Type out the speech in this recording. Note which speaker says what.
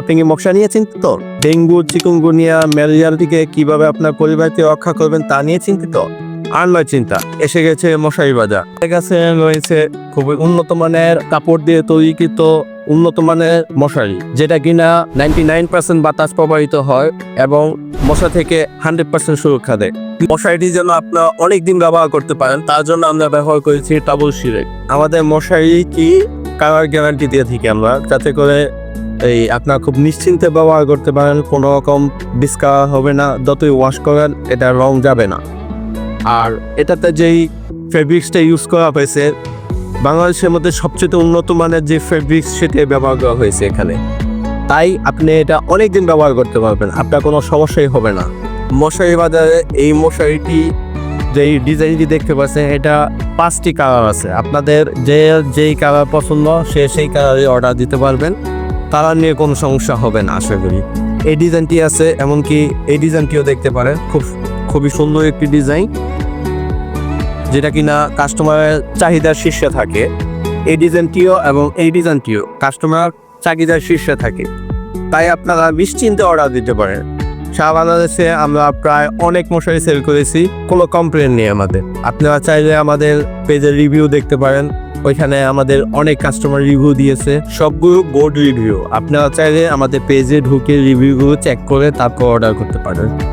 Speaker 1: আপনি কি মশা নিয়ে চিন্তিত ডেঙ্গু, চিকুনগুনিয়া, ম্যালেরিয়ার থেকে কীভাবে আপনার পরিবারকে রক্ষা করবেন তা নিয়ে চিন্তিত? আর নয় চিন্তা, এসে গেছে মশারি বাজার কাছে রয়েছে খুবই উন্নত মানের কাপড় দিয়ে তৈরিকৃত উন্নত মানের মশারি, যেটা কিনা নাইনটি নাইন পার্সেন্ট বাতাস প্রবাহিত হয় এবং মশা থেকে হান্ড্রেড পার্সেন্ট সুরক্ষা দেয়। মশারিটি যেন আপনার অনেক দিন ব্যবহার করতে পারেন, তার জন্য আমরা ব্যবহার করেছি টাবল সিরেক। আমাদের মশারি কি কালার গ্যারান্টি দিয়ে থাকি আমরা, যাতে করে এই আপনার খুব নিশ্চিন্তে ব্যবহার করতে পারেন, কোনো রকম ডিসকালার হবে না, যতই ওয়াশ করেন, এটা রং যাবে না। আর এটাতে যেই ফেব্রিক্সটা ইউজ করা হয়েছে, বাংলাদেশের মধ্যে সবচেয়ে উন্নত মানের যে ফেব্রিক্স সেটা ব্যবহার করা হয়েছে এখানে। তাই আপনি এটা অনেক দিন ব্যবহার করতে পারবেন, আপনার কোনো সমস্যাই হবে না। মশারি বাজারে এই মশারিটি যেই ডিজাইনটি দেখতে পাচ্ছেন, এটা পাঁচটি কালার আছে। আপনাদের যে যেই কালার পছন্দ, সে সেই কালারে অর্ডার দিতে পারবেন। কালার নিয়ে কোনো সমস্যা হবে না, আশা করি। এই ডিজাইনটি আছে, এমনকি এই ডিজাইনটিও দেখতে পারেন। খুব, খুবই সুন্দর একটি ডিজাইন, যেটা কিনা কাস্টমারের চাহিদার শীর্ষে থাকে। এই ডিজাইনটিও এবং এই ডিজাইনটিও কাস্টমার চাহিদার শীর্ষে থাকে। তাই আপনারা নিশ্চিন্তে অর্ডার দিতে পারেন। বাংলাদেশে আমরা প্রায় অনেক মশারি সেল করেছি। কোনো কমপ্লেন নেই আমাদের। আপনারা চাইলে আমাদের পেজের রিভিউ দেখতে পারেন। ওইখানে আমাদের অনেক কাস্টমার রিভিউ দিয়েছে। সবগুলো গুড রিভিউ আপনারা চাইলে আমাদের পেজে ঢুকে রিভিউগুলো চেক করে তারপর অর্ডার করতে পারেন।